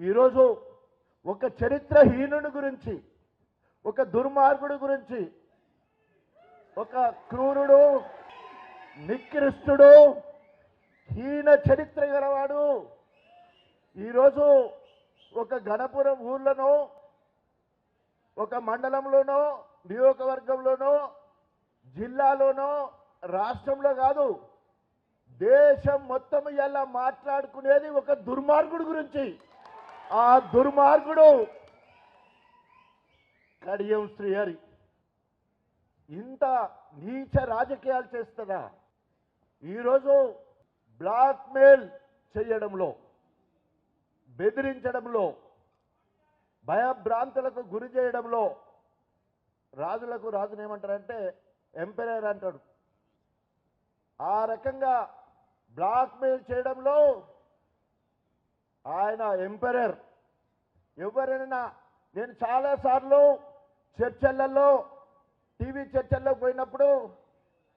ఈరోజు ఒక చరిత్రహీనుని గురించి ఒక దుర్మార్గుడి గురించి ఒక క్రూరుడు నికృష్టుడు హీన చరిత్ర గలవాడు ఈరోజు ఒక గణపురం ఊర్లోనో ఒక మండలంలోనో నియోజకవర్గంలోనో జిల్లాలోనో రాష్ట్రంలో కాదు దేశం మొత్తం ఇలా మాట్లాడుకునేది ఒక దుర్మార్గుడు గురించి. ఆ దుర్మార్గుడు కడియం శ్రీహరి ఇంత నీచ రాజకీయాలు చేస్తుందా ఈరోజు బ్లాక్మెయిల్ చేయడంలో బెదిరించడంలో భయభ్రాంతులకు గురి చేయడంలో రాజులకు రాజుని ఏమంటారంటే ఎంపైరర్ అంటాడు. ఆ రకంగా బ్లాక్మెయిల్ చేయడంలో ఆయన ఎంపైరర్. ఎవరైనా నేను చాలాసార్లు చర్చలలో టీవీ చర్చల్లో పోయినప్పుడు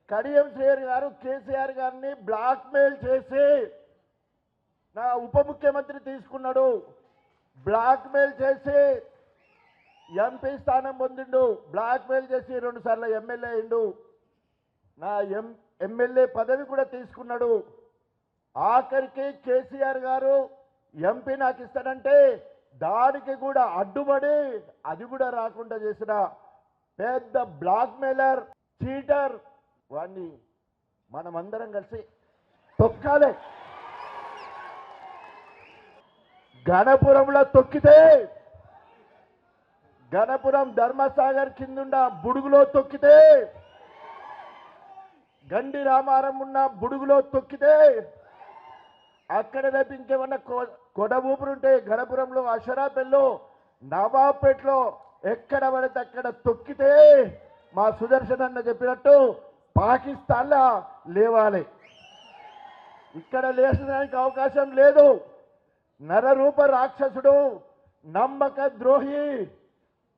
కడియం శ్రేయర్ గారు కేసీఆర్ గారిని బ్లాక్మెయిల్ చేసి నా ఉప ముఖ్యమంత్రి తీసుకున్నాడు. బ్లాక్మెయిల్ చేసి ఎంపీ స్థానం పొందిండు. బ్లాక్మెయిల్ చేసి రెండుసార్లు ఎమ్మెల్యే అయిండు. నా ఎం ఎమ్మెల్యే పదవి కూడా తీసుకున్నాడు. ఆఖరికి కేసీఆర్ గారు ఎంపీ నాకు ఇస్తాడంటే దానికి కూడా అడ్డుపడి అది కూడా రాకుండా చేసిన పెద్ద బ్లాక్మెయిలర్ చీటర్ వాడిని మనమందరం కలిసి తొక్కాలి. గణపురంలో తొక్కితే గణపురం ధర్మసాగర్ కిందున్న బుడుగులో తొక్కితే గండి రామారం ఉన్న బుడుగులో తొక్కితే అక్కడ రేపు ఇంకేమన్నా కొ- కొడ ఊపిరుంటే గణపురంలో అషరాపేట్లో నవాబ్పేట్లో ఎక్కడ పడితే అక్కడ తొక్కితే మా సుదర్శన్ అన్న చెప్పినట్టు పాకిస్తాన్లా లేవాలి. ఇక్కడ లేచడానికి అవకాశం లేదు. నరరూప రాక్షసుడు నమ్మక ద్రోహి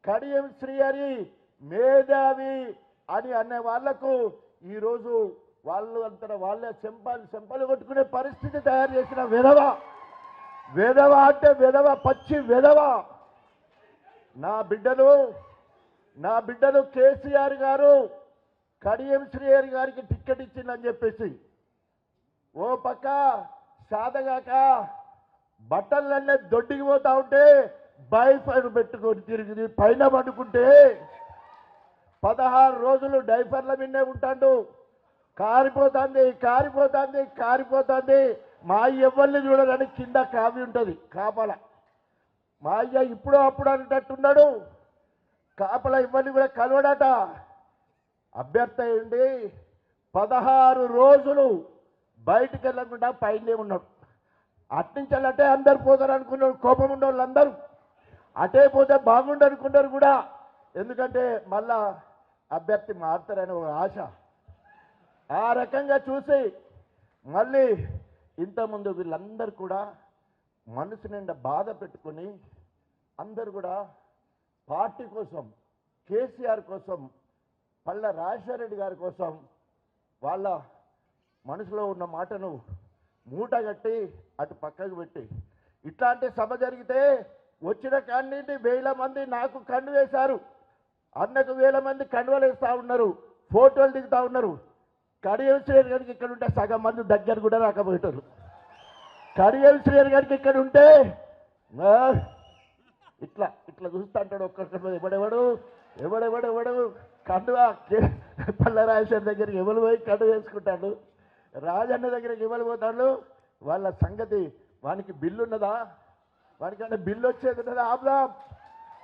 కడియం శ్రీహరి మేధావి అని అనే వాళ్ళకు ఈరోజు వాళ్ళు అంతట వాళ్ళే చెంపలు చెంపలు కొట్టుకునే పరిస్థితి తయారు చేసిన విధవ. విధవ అంటే విధవ పచ్చి విధవ నా బిడ్డలు నా బిడ్డలు కేసీఆర్ గారు కడియం శ్రీహరి గారికి టిక్కెట్ ఇచ్చిందని చెప్పేసి. ఓ పక్క సాదగాక బట్టలన్నీ దొడ్డికి పోతా ఉంటే బైఫర్ పెట్టుకొని తిరిగి పైన పడుకుంటే పదహారు రోజులు డైఫర్ల మిన్నే ఉంటాడు. కారిపోతుంది కారిపోతుంది కారిపోతుంది. మా అయ్య ఎవరిని చూడడానికి కింద కావి ఉంటుంది కాపల. మా అయ్య ఇప్పుడు అప్పుడు అనేటట్టున్నాడు. కాపల ఇవ్వని కూడా కలవడట. అభ్యర్థ అయ్యండి పదహారు రోజులు బయటికి వెళ్ళకుండా పైనే ఉన్నాడు. వెళ్ళటే అందరు పోతారు అనుకున్నారు కోపం ఉండే వాళ్ళందరూ అటే పోతే బాగుండు అనుకున్నారు కూడా. ఎందుకంటే మళ్ళా అభ్యర్థి మారుతారని ఒక ఆశ. ఆ రకంగా చూసి మళ్ళీ ఇంతకుముందు వీళ్ళందరూ కూడా మనసు నిండా బాధ పెట్టుకొని అందరు కూడా పార్టీ కోసం కేసీఆర్ కోసం పళ్ళ రాజశేఖరరెడ్డి గారి కోసం వాళ్ళ మనసులో ఉన్న మాటను మూట కట్టి అటు పక్కకు పెట్టి ఇట్లాంటి సభ జరిగితే వచ్చిన క్యాండిడేట్ వేల మంది నాకు కండు వేశారు. అన్నకు వేల మంది కండువలు వేస్తూ ఉన్నారు ఫోటోలు దిగుతా ఉన్నారు. కడియం గారికి ఇక్కడ ఉంటే సగం మంది దగ్గర కూడా రాకపోయేటోళ్ళు. కడియం శ్రేణి గారికి ఇక్కడ ఉంటే ఇట్లా ఇట్లా చూస్తా అంటాడు ఒక్కొక్కటి ఎవడెవడు? ఎవడెవడు? ఎవడు? కండువా? పల్ల దగ్గరికి ఎవరు పోయి కండు వేసుకుంటాడు? రాజన్న దగ్గరికి ఎవరు పోతాడు? వాళ్ళ సంగతి వానికి బిల్లు ఉన్నదా వానికంటే బిల్లు వచ్చేది ఉన్నదా? ఆపుదాం.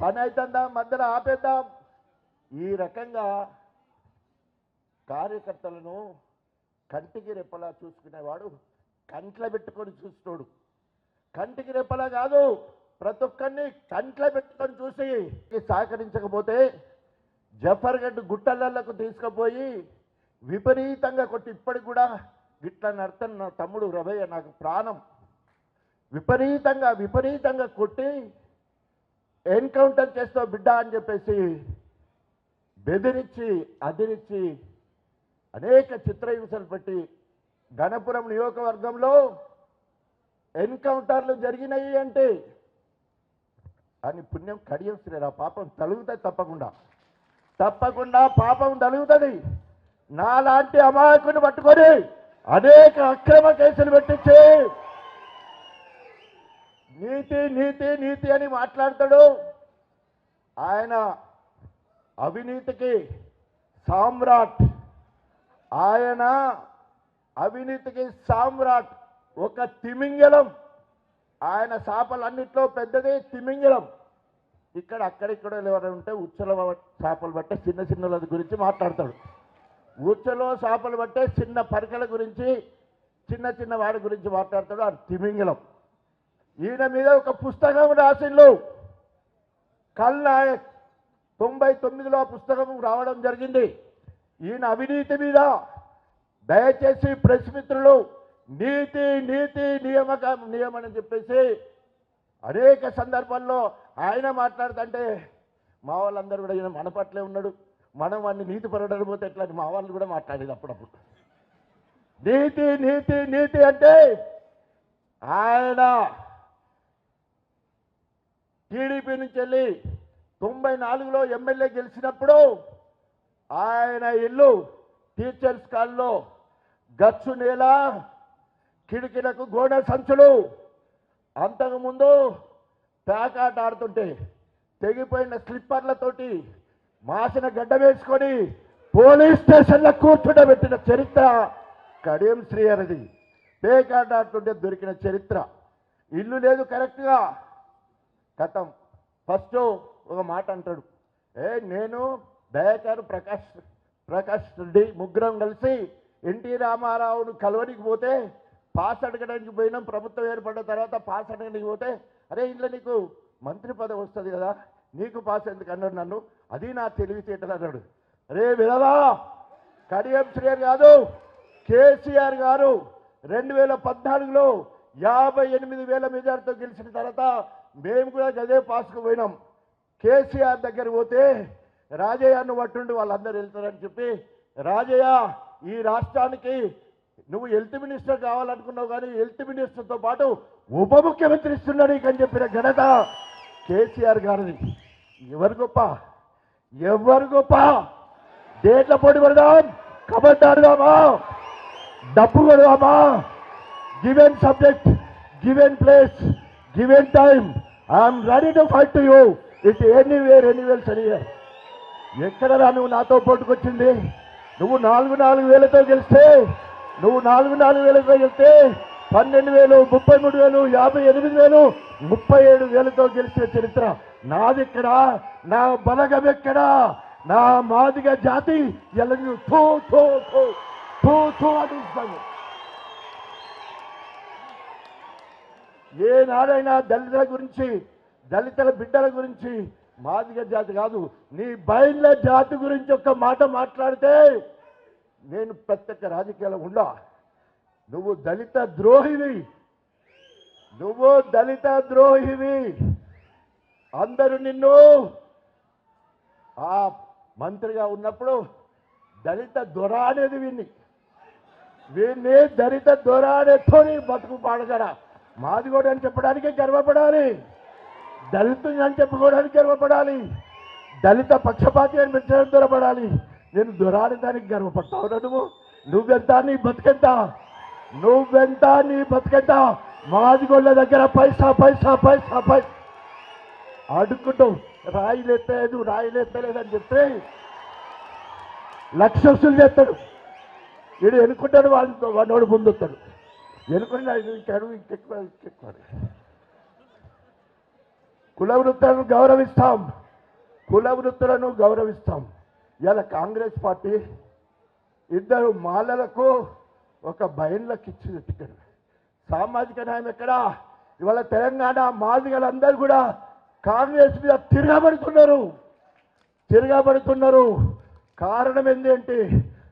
పని అవుతుందా మధ్యలో ఆపేద్దాం. ఈ రకంగా కార్యకర్తలను కంటికి రెప్పలా చూసుకునేవాడు కంట్ల పెట్టుకొని చూస్తాడు కంటికి రెప్పలా కాదు ప్రతి ఒక్కరిని కంట్ల పెట్టుకొని చూసి సహకరించకపోతే జఫర్గఢ్ గుట్టలకు తీసుకుపోయి విపరీతంగా కొట్టి ఇప్పటికి కూడా గిట్ల నడతను నా తమ్ముడు రవయ్య నాకు ప్రాణం. విపరీతంగా విపరీతంగా కొట్టి ఎన్కౌంటర్ చేస్తావు బిడ్డ అని చెప్పేసి బెదిరించి అదిరించి అనేక చిత్రహింసలు పెట్టి గణపురం నియోజకవర్గంలో ఎన్కౌంటర్లు జరిగినాయి అంటే అని పుణ్యం కడియేస్తున్నారు ఆ పాపం తలుగుతుంది తప్పకుండా. తప్పకుండా పాపం తలుగుతుంది. నాలాంటి అమాయకుని పట్టుకొని అనేక అక్రమ కేసులు పెట్టించి నీతి నీతి నీతి అని మాట్లాడతాడు. ఆయన అవినీతికి సామ్రాట్ ఆయన అవినీతికి సామ్రాట్ ఒక తిమింగలం. ఆయన చేపలన్నింటిలో పెద్దది తిమింగలం. ఇక్కడ అక్కడిక్కడ ఎవరైనా ఉంటే ఉచ్చల చేపలు బట్టే చిన్న చిన్నల గురించి మాట్లాడతాడు. ఉచ్చలో చేపలు బట్టే చిన్న పరికల గురించి చిన్న చిన్న వాడి గురించి మాట్లాడతాడు ఆ తిమింగలం. ఈయన మీద ఒక పుస్తకం రాసిండు. కల్నాయక్ తొంభై తొమ్మిదిలో ఆ పుస్తకం రావడం జరిగింది. ఈయన అవినీతి మీద దయచేసి ప్రెస్ మిత్రులు నీతి నీతి నియమక నియమని చెప్పేసి అనేక సందర్భాల్లో ఆయన మాట్లాడుతుంటే మా వాళ్ళందరూ కూడా ఈయన మన పట్లే ఉన్నాడు. మనం వాడిని నీతి పరడకపోతే ఎట్లా మా వాళ్ళు కూడా మాట్లాడేది అప్పుడప్పుడు. నీతి నీతి నీతి అంటే ఆయన టీడీపీ నుంచి వెళ్ళి తొంభై నాలుగులో ఎమ్మెల్యే గెలిచినప్పుడు ఆయన ఇల్లు టీచర్స్ కాల్లో గచ్చు నేల కిటికీలకు గోడ సంచులు. అంతకుముందు ప్యాకాట ఆడుతుంటే తెగిపోయిన స్లిప్పర్లతోటి మాసిన గడ్డ వేసుకొని పోలీస్ స్టేషన్లో కూర్చుండబెట్టిన చరిత్ర కడియం శ్రీహరిది. పేకాట ఆడుతుంటే దొరికిన చరిత్ర. ఇల్లు లేదు కరెక్ట్గా. కథం. ఫస్ట్ ఒక మాట అంటాడు. ఏ నేను దయాకర్ ప్రకాష్ ప్రకాష్ రెడ్డి ముగ్గురం కలిసి ఎన్టీ రామారావును కలవనికి పోతే పాస్ అడగడానికి పోయినాం. ప్రభుత్వం ఏర్పడిన తర్వాత పాస్ అడగడానికి పోతే అరే ఇంట్లో నీకు మంత్రి పదవి వస్తుంది కదా నీకు పాస్ ఎందుకు? అన్నాడు నన్ను. అది నా తెలివితేటలు అన్నాడు. అరే వినవా కడియం శ్రీయర్ కాదు కేసీఆర్ గారు రెండు వేల పద్నాలుగులో యాభై ఎనిమిది వేల మెజార్టీతో గెలిచిన తర్వాత మేము కూడా గదే పాస్కు పోయినాం. కేసీఆర్ దగ్గర పోతే రాజయ్యను పట్టుండి వాళ్ళందరూ వెళ్తారని చెప్పి రాజయ్య ఈ రాష్ట్రానికి నువ్వు హెల్త్ మినిస్టర్ కావాలనుకున్నావు కానీ హెల్త్ మినిస్టర్తో పాటు ఉప ముఖ్యమంత్రి ఇస్తున్నాడు అని చెప్పిన ఘనత కేసీఆర్ గారిది. ఎవరు గొప్ప? ఎవరు గొప్ప? డేట్ల పొడి పడదాం? కబడ్డీ ఆడదామా? డబ్బు కొడదామా? Given subject given place given time. I'm ready to fight to you. It anywhere anywhere సరియర్ ఎక్కడరా నువ్వు నాతో పోటుకొచ్చింది? నువ్వు నాలుగు నాలుగు వేలతో గెలిస్తే నువ్వు నాలుగు నాలుగు వేలతో గెలిస్తే పన్నెండు వేలు ముప్పై మూడు వేలు యాభై ఎనిమిది వేలు ముప్పై ఏడు వేలతో గెలిచిన చరిత్ర నాదిక్కడ? నా బలగం ఎక్కడ నా మాదిగ జాతి ఎలా థూ థూ థూ థూ థూ ఏనాడైనా దళితుల గురించి దళితుల బిడ్డల గురించి మాదిగ జాతి కాదు నీ బయళ్ళ జాతి గురించి ఒక్క మాట మాట్లాడితే నేను ప్రత్యేక రాజకీయాలు ఉండా. నువ్వు దళిత ద్రోహివి. నువ్వు దళిత ద్రోహివి. అందరూ నిన్ను ఆ మంత్రిగా ఉన్నప్పుడు దళిత దొర అనేది విన్ని వీడిని దళిత దొర అనేతో బతుకు పాడగడా మాది కూడా అని చెప్పడానికే గర్వపడాలి. దళితుని అని చెప్పుకోవడానికి గర్వపడాలి. దళిత పక్షపాతి అని పెంచడం దొరపడాలి నేను దొరాని దానికి గర్వపడతావు నడుము నువ్వెంత నీ బతికెంత? నువ్వెంత నీ బతికెంత? మాదిగోళ్ళ దగ్గర పైసా పైసా పైసా పైసా అడుక్కుంటావు రాయి ఎత్తలేదు రాయి ఎత్తలేదని చెప్తే లక్ష వసూలు చేస్తాడు. వీడు ఎన్నుకుంటాడు వాళ్ళతో ముందు వస్తాడు. ఎన్నుకుంటే ఇంకెడు ఇంకెక్కువ ఇంకెక్కువ కుల వృత్తులను గౌరవిస్తాం. కుల వృత్తులను గౌరవిస్తాం. ఇలా కాంగ్రెస్ పార్టీ ఇద్దరు మాలలకు ఒక బయన్లకు ఇచ్చింది టికెట్ సామాజిక న్యాయం ఎక్కడా? ఇవాళ తెలంగాణ మాదిగలందరూ కూడా కాంగ్రెస్ మీద తిరగబడుతున్నారు. తిరగబడుతున్నారు. కారణం ఏంటంటే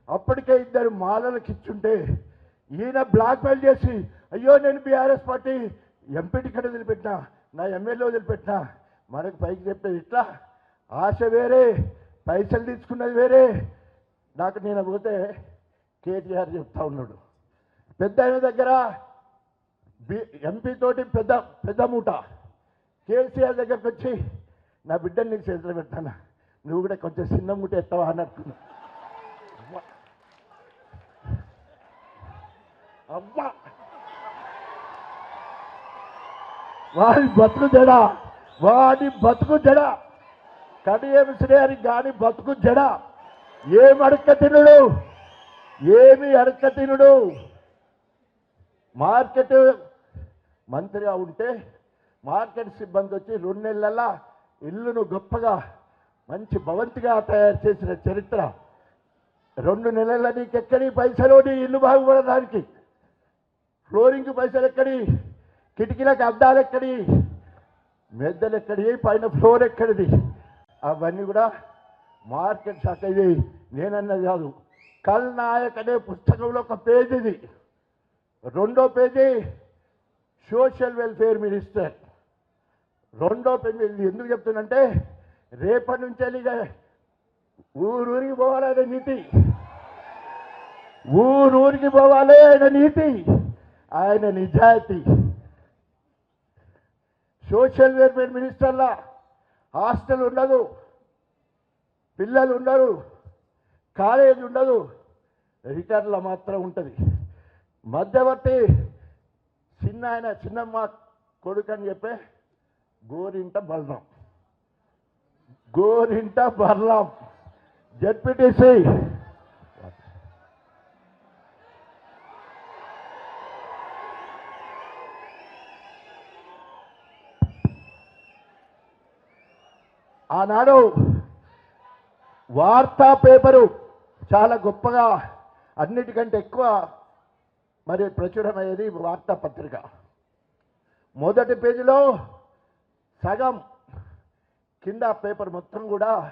అప్పటికే ఇద్దరు మాలలకు ఇచ్చుంటే ఈయన బ్లాక్మెయిల్ చేసి అయ్యో నేను బీఆర్ఎస్ పార్టీ ఎంపీ టికెట్ వదిలిపెట్టినా నా ఎమ్మెల్యే వదిలిపెట్టినా మనకు పైకి చెప్పేది ఇట్లా ఆశ వేరే పైసలు తీసుకున్నది వేరే. నాకు నేను పోతే కేటీఆర్ చెప్తా ఉన్నాడు. పెద్ద ఆయన దగ్గర బి ఎంపీ తోటి పెద్ద పెద్ద మూట. కేసీఆర్ దగ్గరకు వచ్చి నా బిడ్డని నీకు చేతులు పెడతాను? నువ్వు కూడా కొంచెం చిన్న మూట ఎత్తావా? అని అనుకున్నా. అవ్వ. అవ్వ వాడి బతుకు జడ వాడి బతుకు జడ. కడియం శ్రేయని గాని బతుకు జడ. ఏమి అడక్క తినుడు? ఏమి అడక్క తినుడు? మార్కెట్ మంత్రిగా ఉంటే మార్కెట్ సిబ్బంది వచ్చి రెండు నెలల ఇల్లును గొప్పగా మంచి భవంతిగా తయారు చేసిన చరిత్ర. రెండు నెలల నీకెక్కడి పైసలు? నీ ఇల్లు బాగుపడడానికి. ఫ్లోరింగ్ పైసలు ఎక్కడి? కిటికీలకు అద్దాలు ఎక్కడి? మెద్దలు ఎక్కడి? పైన ఫ్లోర్ ఎక్కడిది? అవన్నీ కూడా మార్కెట్ శాఖ ఇది నేనన్నది కాదు. కల్ నాయక్ అనే పుస్తకంలో ఒక పేజీది. రెండో పేజీ సోషల్ వెల్ఫేర్ మినిస్టర్. రెండో పేజీ ఇది ఎందుకు చెప్తున్నంటే రేపటి నుంచి ఊరూరికి పోవాలి ఆయన నీతి. ఊరూరికి పోవాలి ఆయన నీతి. ఆయన నిజాయితీ. సోషల్ వెల్ఫేర్ మినిస్టర్లా హాస్టల్ ఉండదు పిల్లలు ఉండరు కాలేజ్ ఉండదు రిటర్న్లో మాత్రం ఉంటుంది. మధ్యవర్తి చిన్న ఆయన చిన్నమ్మ కొడుకు అని చెప్పే గోరింట బలరాం. గోరింట బలరాం. జడ్పీటీసీ ఆనాడు వార్తా పేపరు చాలా గొప్పగా అన్నిటికంటే ఎక్కువ మరి ప్రచురమయ్యేది వార్తాపత్రిక మొదటి పేజీలో సగం కింద పేపర్ మొత్తం కూడా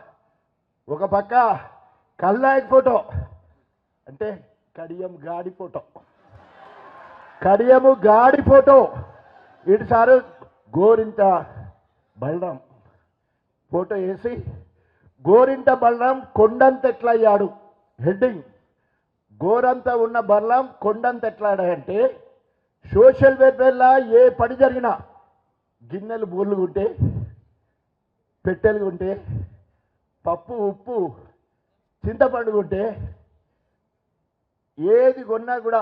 ఒక పక్క కల్లాయక్ ఫోటో అంటే కడియం గాడి ఫోటో. కడియము గాడి ఫోటో. ఇటు సారు గోరింత బలరాం. ఫోటో వేసి గోరింట బలరాం కొండంత ఎట్లా అయ్యాడు హెడ్డింగ్ గోరంత ఉన్న బలరాం కొండంత ఎట్లాడాయంటే సోషల్ వెల్ఫేర్లా ఏ పని జరిగినా గిన్నెలు బోర్లు ఉంటే పెట్టెలు ఉంటే పప్పు ఉప్పు చింతపండు ఉంటే ఏది కొన్నా కూడా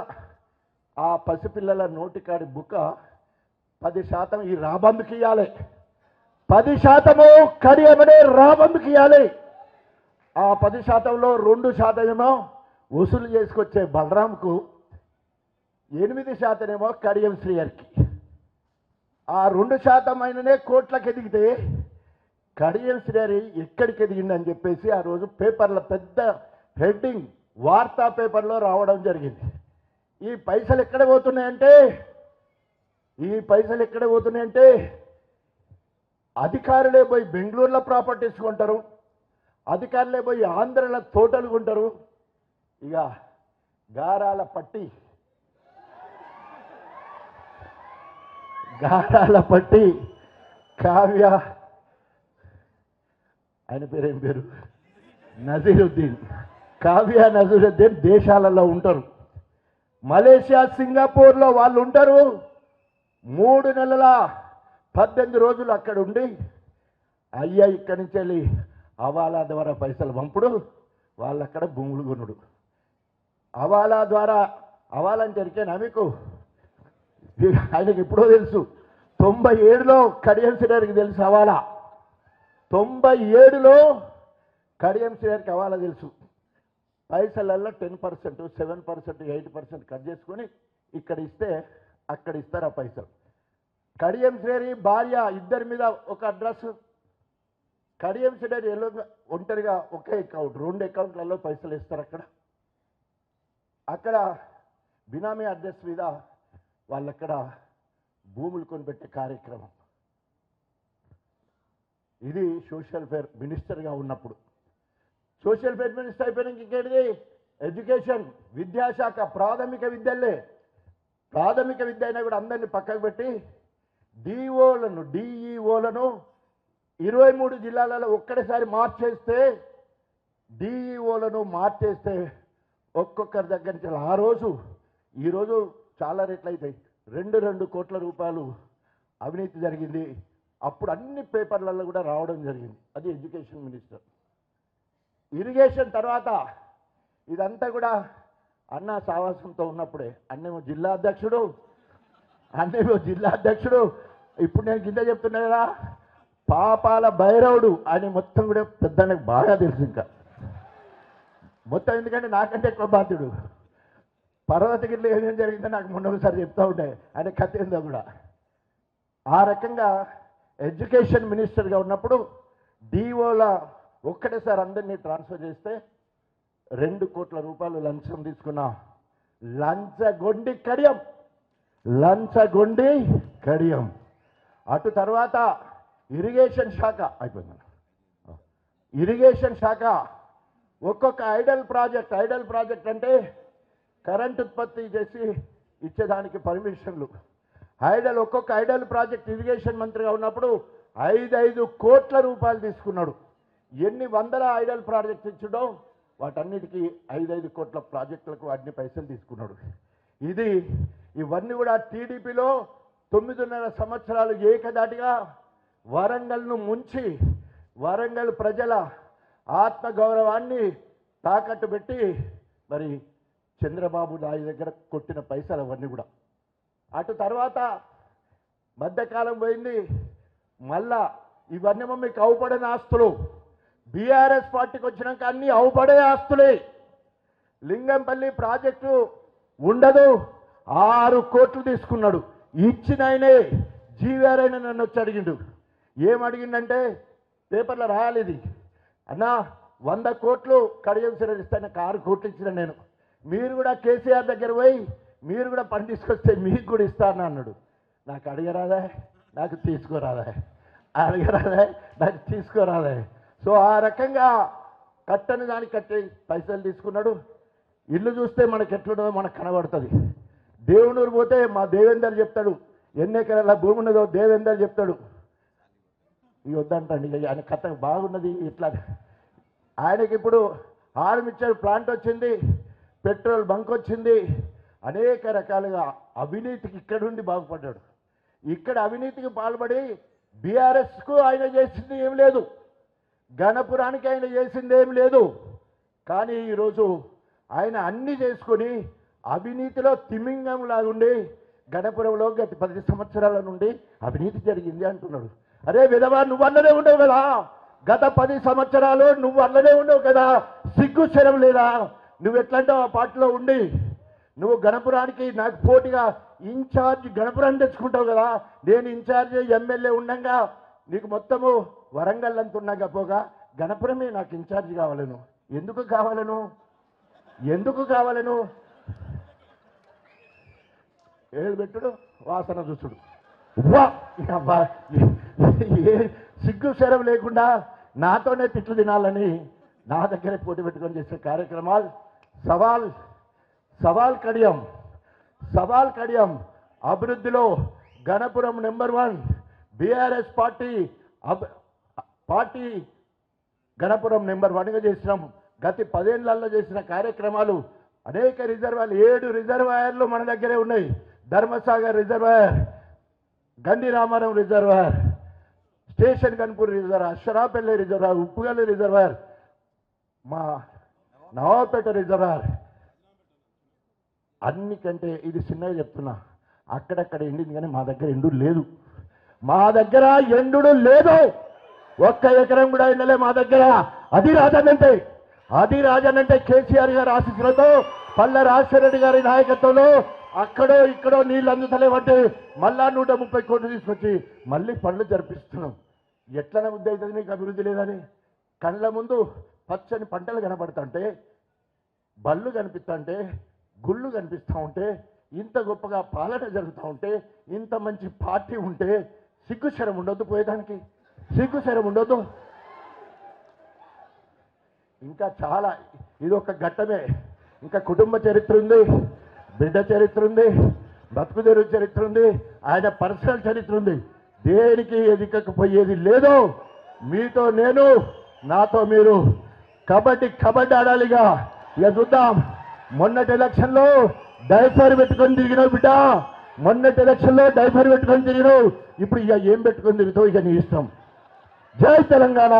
ఆ పసిపిల్లల నోటికాడి బుక్క పది శాతం ఈ రాబందుకి ఇవ్వాలి పది శాతము కడియమనే రాబందుకి ఇవ్వాలి ఆ పది శాతంలో రెండు శాతమేమో వసూలు చేసుకొచ్చే బలరాంకు ఎనిమిది శాతమేమో కడియం శ్రీయర్కి ఆ రెండు శాతం అయిననే కోట్లకు ఎదిగితే కడియం శ్రీయర్ ఎక్కడికి ఎదిగిందని చెప్పేసి ఆ రోజు పేపర్ల పెద్ద హెడ్డింగ్ వార్తా పేపర్లో రావడం జరిగింది. ఈ పైసలు ఎక్కడ పోతున్నాయంటే ఈ పైసలు ఎక్కడ పోతున్నాయంటే అధికారులే పోయి బెంగళూరులో ప్రాపర్టీస్ కొంటారు అధికారులే పోయి ఆంధ్రలో తోటలు కొంటారు. ఇక గారాల పట్టి గారాల పట్టి కావ్య ఆయన పేరేం పేరు? నజీరుద్దీన్. కావ్య నజీరుద్దీన్ దేశాలలో ఉంటారు. మలేషియా సింగపూర్లో వాళ్ళు ఉంటారు. మూడు నెలల పద్దెనిమిది రోజులు అక్కడ ఉండి అయ్యా ఇక్కడి నుంచి వెళ్ళి అవాలా ద్వారా పైసలు పంపుడు వాళ్ళు అక్కడ భూములు కొనుడు. అవాలా ద్వారా అవాలంటే ఎరికేనా మీకు? ఆయనకి ఎప్పుడో తెలుసు. తొంభై ఏడులో కడియం సిడర్కి తెలుసు అవాలా తొంభై ఏడులో కడియం సిడర్కి అవాలా తెలుసు. పైసలల్లో ten percent seven percent eight percent cut చేసుకొని ఇక్కడ ఇస్తే అక్కడ ఇస్తారు ఆ పైసలు. కడియం శ్రేణి భార్య ఇద్దరి మీద ఒక అడ్రస్. కడియం శ్రేణి ఎల్లో ఒంటరిగా ఒకే అకౌంట్ రెండు అకౌంట్లలో పైసలు ఇస్తారు అక్కడ. అక్కడ బినామీ అడ్రస్ మీద వాళ్ళక్కడ భూములు కొనిపెట్టే కార్యక్రమం. ఇది సోషల్ ఫేర్ మినిస్టర్గా ఉన్నప్పుడు. సోషల్ ఫేర్ మినిస్టర్ అయిపోయినాక ఇంకేంటిది? ఎడ్యుకేషన్ విద్యాశాఖ ప్రాథమిక విద్యలే. ప్రాథమిక విద్య అయినా కూడా అందరినీ పక్కకు పెట్టి డిఓలను డిఈఓలను ఇరవై మూడు జిల్లాలలో ఒక్కడేసారి మార్చేస్తే డిఈఓలను మార్చేస్తే ఒక్కొక్కరి దగ్గర నుంచి ఆ రోజు ఈరోజు చాలా రేట్లు అవుతాయి రెండు రెండు కోట్ల రూపాయలు అవినీతి జరిగింది. అప్పుడు అన్ని పేపర్లలో కూడా రావడం జరిగింది. అది ఎడ్యుకేషన్ మినిస్టర్. ఇరిగేషన్ తర్వాత ఇదంతా కూడా అన్న సావాసంతో ఉన్నప్పుడే. అన్నేమో జిల్లా అధ్యక్షుడు అన్నేమో జిల్లా అధ్యక్షుడు. ఇప్పుడు నేను కింద చెప్తున్నా కదా పాపాల భైరవుడు అని మొత్తం కూడా పెద్ద బాగా తెలుసు ఇంకా. మొత్తం ఎందుకంటే నాకంటే ఎక్కువ బాధ్యుడు. పర్వతగిరిలో ఏమేం జరిగిందో నాకు మొన్న ఒకసారి చెప్తూ ఉండే. ఆయన కథ ఏందో కూడా. ఆ రకంగా ఎడ్యుకేషన్ మినిస్టర్గా ఉన్నప్పుడు డిఓల ఒక్కటేసారి అందరినీ ట్రాన్స్ఫర్ చేస్తే రెండు కోట్ల రూపాయలు లంచం తీసుకున్న లంచగొండి కడియం. లంచగొండి కడియం. అటు తర్వాత ఇరిగేషన్ శాఖ అయిపోయింది. ఇరిగేషన్ శాఖ ఒక్కొక్క ఐడల్ ప్రాజెక్ట్ ఐడల్ ప్రాజెక్ట్ అంటే కరెంట్ ఉత్పత్తి చేసి ఇచ్చేదానికి పర్మిషన్లు. ఐడల్ ఒక్కొక్క ఐడల్ ప్రాజెక్ట్ ఇరిగేషన్ మంత్రిగా ఉన్నప్పుడు ఐదు ఐదు కోట్ల రూపాయలు తీసుకున్నాడు. ఎన్ని వందల ఐడల్ ప్రాజెక్ట్ ఇచ్చడం వాటన్నిటికీ ఐదు ఐదు కోట్ల ప్రాజెక్టులకు అన్ని పైసలు తీసుకున్నాడు. ఇది ఇవన్నీ కూడా టీడీపీలో తొమ్మిదిన్నర సంవత్సరాలు ఏకదాటిగా వరంగల్ను ముంచి వరంగల్ ప్రజల ఆత్మగౌరవాన్ని తాకట్టు పెట్టి మరి చంద్రబాబు నాయుడు దగ్గర కొట్టిన పైసలు అవన్నీ కూడా. అటు తర్వాత మధ్యకాలం పోయింది మళ్ళా ఇవన్నీ మీకు అవుపడని ఆస్తులు. బీఆర్ఎస్ పార్టీకి వచ్చినాక అన్ని అవుపడే ఆస్తులే. లింగంపల్లి ప్రాజెక్టు ఉండదు. ఆరు కోట్లు తీసుకున్నాడు. ఇచ్చిన ఆయనే జీవీఆర్ నన్ను వచ్చి అడిగిండు. ఏం అడిగిండంటే పేపర్లో రాయాలి ఇది. అన్నా వంద కోట్లు కడియం సిరదిస్తే నాకు ఆరు కోట్లు ఇచ్చిన నేను. మీరు కూడా కేసీఆర్ దగ్గర పోయి మీరు కూడా పని తీసుకొస్తే మీకు కూడా ఇస్తాను అన్నాడు. నాకు అడగరాదా నాకు తీసుకోరాదా. అడగరాదా నాకు తీసుకోరాదా. సో ఆ రకంగా కట్టని దానికి కట్టి పైసలు తీసుకున్నాడు. ఇల్లు చూస్తే మనకి ఎట్లుంటుందో మనకు కనబడుతుంది. దేవునూరు పోతే మా దేవేందర్ చెప్తాడు ఎన్ని ఎకరాల భూమి ఉన్నదో దేవేందర్ చెప్తాడు. ఇవి వద్దంటండి ఆయన కథ బాగున్నది ఇట్లా ఆయనకి ఇప్పుడు ఆర్మిచర్ ప్లాంట్ వచ్చింది పెట్రోల్ బంక్ వచ్చింది అనేక రకాలుగా అవినీతికి ఇక్కడుండి బాగుపడ్డాడు. ఇక్కడ అవినీతికి పాల్పడి బీఆర్ఎస్కు ఆయన చేసింది ఏం లేదు గణపురానికి ఆయన చేసింది ఏం లేదు. కానీ ఈరోజు ఆయన అన్నీ చేసుకొని అవినీతిలో తిమింగం లాగుండి గణపురంలో గత పది సంవత్సరాల నుండి అవినీతి జరిగింది అంటున్నాడు. అరే విధవా నువ్వు అన్నదే ఉండవు కదా. గత పది సంవత్సరాలు నువ్వు అన్నదే ఉండవు కదా. సిగ్గు శరం లేదా? నువ్వు ఎట్లాంటో ఆ పార్టీలో ఉండి నువ్వు గణపురానికి నాకు పోటీగా ఇన్ఛార్జ్ గణపురాన్ని తెచ్చుకుంటావు కదా. నేను ఇన్ఛార్జ్ ఎమ్మెల్యే ఉండంగా నీకు మొత్తము వరంగల్ అంత పోగా గణపురమే నాకు ఇన్ఛార్జ్ కావాలను. ఎందుకు కావాలను? ఎందుకు కావాలను? ఏడు పెట్టుడు వాసన చూసుడు. వా! ఏ సిగ్గు శరం లేకుండా నాతోనే తిట్లు తినాలని నా దగ్గరే పోటీ పెట్టుకొని చేసే కార్యక్రమాలు. సవాల్ సవాల్ కడియం సవాల్ కడియం. అభివృద్ధిలో Ganapuram number one BRS party అబ్ పార్టీ గణపురం నెంబర్ వన్గా చేసినాం. గత పదేళ్ళలో చేసిన కార్యక్రమాలు అనేక రిజర్వాయర్లు ఏడు రిజర్వాయర్లు మన దగ్గరే ఉన్నాయి. Dharmasagar reservoir Gandi Ramaram reservoir station Ghanpur reservoir Ashwaraopalli reservoir Uppugalli reservoir మా నవాపేట రిజర్వాయర్. అన్నికంటే ఇది చిన్నగా చెప్తున్నా అక్కడక్కడ ఎండింది కానీ మా దగ్గర ఎండు లేదు. మా దగ్గర ఎండు లేదు. ఒక్క ఎకరం కూడా ఎండలే మా దగ్గర. అది రాజనంటే అది రాజనంటే కేసీఆర్ గారి ఆశీస్సులతో పల్ల రాజశేఖర గారి నాయకత్వంలో అక్కడో ఇక్కడో నీళ్ళు అందుతలేవంటే మళ్ళా నూట ముప్పై కోట్లు తీసుకొచ్చి మళ్ళీ పనులు జరిపిస్తున్నాం. ఎట్లనే బుద్ధి అవుతుంది నీకు అభివృద్ధి లేదని? కళ్ళ ముందు పచ్చని పంటలు కనబడుతుంటే బళ్ళు కనిపిస్తుంటే గుళ్ళు కనిపిస్తూ ఉంటే ఇంత గొప్పగా పాలన జరుగుతూ ఉంటే ఇంత మంచి పార్టీ ఉంటే సిగ్గుశరం ఉండొద్దు పోయేదానికి. సిగ్గుశరం ఉండొద్దు. ఇంకా చాలా ఇది ఒక ఘట్టమే. ఇంకా కుటుంబ చరిత్ర ఉంది. బిడ్డ చరిత్ర ఉంది బతుకుదేరు చరిత్ర ఉంది ఆయన పర్సనల్ చరిత్ర ఉంది. దేనికి ఎదికకపోయేది లేదు మీతో నేను నాతో మీరు కబడ్డీ కబడ్డీ ఆడాలిగా. ఇక చూద్దాం. మొన్నటి ఎలక్షన్లో డైఫర్ పెట్టుకొని తిరిగిన బిడ్డ. మొన్నటి ఎలక్షన్లో డైఫర్ పెట్టుకొని తిరిగినావు. ఇప్పుడు ఇక ఏం పెట్టుకొని తిరుగుతావు? ఇక నీ ఇష్టం. జై తెలంగాణ.